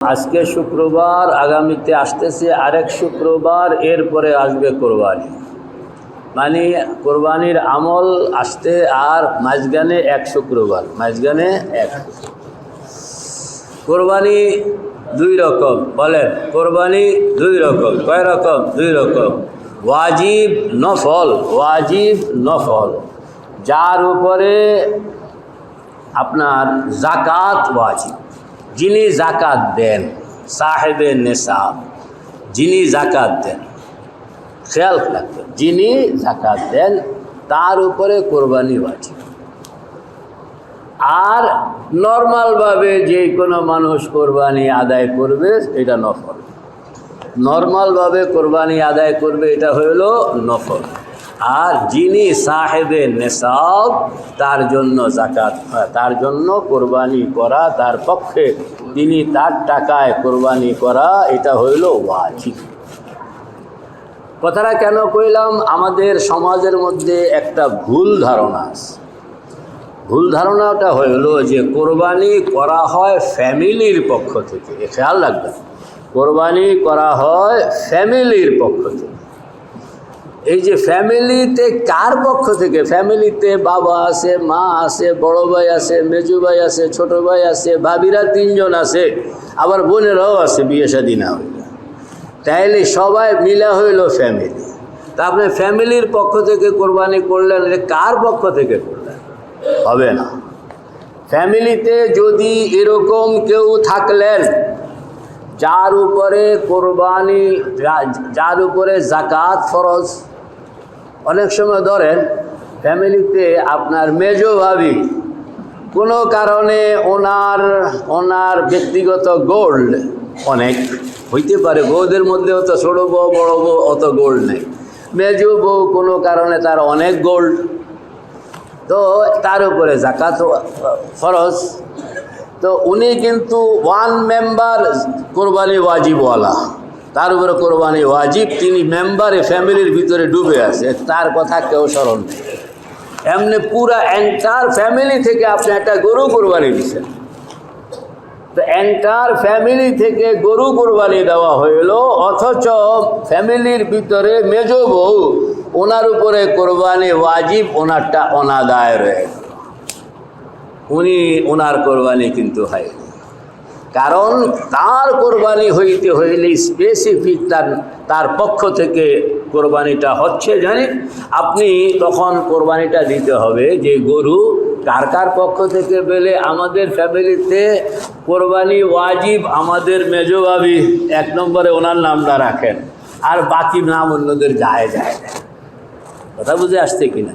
আজকে শুক্রবার, আগামীতে আসতেছে আরেক শুক্রবার, এরপরে আসবে কোরবানি। মানে কোরবানির আমল আসতে আর মাঝগানে এক শুক্রবার মাঝগানে এক। কোরবানি দুই রকম, বলেন, কোরবানি দুই রকম, কয় রকম? দুই রকম। ওয়াজিব, নফল ওয়াজিব, নফল। যার উপরে আপনার জাকাত ওয়াজিব। যিনি জাকাত দেন, সাহেবে নেশাব যিনি জাকাত দেন, খেয়াল রাখবেন, যিনি জাকাত দেন, তার উপরে কোরবানি ওয়াজিব। আর নর্মালভাবে যে কোনো মানুষ কোরবানি আদায় করবে, এটা নফল। নর্মালভাবে কোরবানি আদায় করবে, এটা হইল নফল। আর যিনি সাহেবে নেশাব, তার জন্য জাকাত তার জন্য কোরবানি করা, তার পক্ষে তিনি তার টাকায় কোরবানি করা, এটা হইল ওয়াজিব। কথাটা কেন কইলাম? আমাদের সমাজের মধ্যে একটা ভুল ধারণা আছে। ভুল ধারণাটা হইল যে কোরবানি করা হয় ফ্যামিলির পক্ষ থেকে। খেয়াল রাখবেন। কোরবানি করা হয় ফ্যামিলির পক্ষ থেকে। এই যে ফ্যামিলিতে কার পক্ষ থেকে? ফ্যামিলিতে বাবা আছে, মা আছে, বড় ভাই আছে, মেজু ভাই আছে, ছোট ভাই আছে, ভাবিরা তিনজন আছে, আবার বোনেরাও আছে বিয়ে শাদী না হইলে তাইলে সবাই মিলে হইল ফ্যামিলি। তা আপনি ফ্যামিলির পক্ষ থেকে কোরবানি করলেন কার পক্ষ থেকে করলেন? হবে না। ফ্যামিলিতে যদি এরকম কেউ থাকলেন, যার উপরে কোরবানি যার উপরে জাকাত ফরজ অনেক সময় ধরেন, ফ্যামিলিতে আপনার মেজো ভাবি, কোনো কারণে ওনার ওনার ব্যক্তিগত গোল্ড অনেক, হইতে পারে বউদের মধ্যে অত ছোটো বউ, বড় বউ অত গোল্ড নেই। মেজো বউ কোনো কারণে তার অনেক গোল্ড। তো তার উপরে জাকাত ফরজ। তো উনি কিন্তু ওয়ান মেম্বার কোরবানি ওয়াজিবওয়ালা। তার উপরে কোরবানি ওয়াজিব, তিনি মেম্বারে, ফ্যামিলির ভিতরে ডুবে আছে। তার কথা কেউ স্মরণ নেই। এমনি পুরা এন্টার ফ্যামিলি থেকে আপনি একটা গরু কোরবানি দিচ্ছেন তো এন্টার ফ্যামিলি থেকে গরু কোরবানি দেওয়া হইল, অথচ ফ্যামিলির ভিতরে মেজ বউ, ওনার উপরে কোরবানি ওয়াজিব, ওনারটা অনাদায় রয়ে উনি ওনার কোরবানি কিন্তু হয় কারণ তার কোরবানি হইতে হইলে স্পেসিফিক তার তার পক্ষ থেকে কোরবানিটা হচ্ছে জানি আপনি তখন কোরবানিটা দিতে হবে যে গরু কার কার পক্ষ থেকে পেলে? আমাদের ফ্যামিলিতে কোরবানি ওয়াজিব আমাদের মেজবাবি এক নম্বরে ওনার নামটা রাখেন। আর বাকি নাম অন্যদের যায় যায়। কথা বুঝে আসছে কিনা?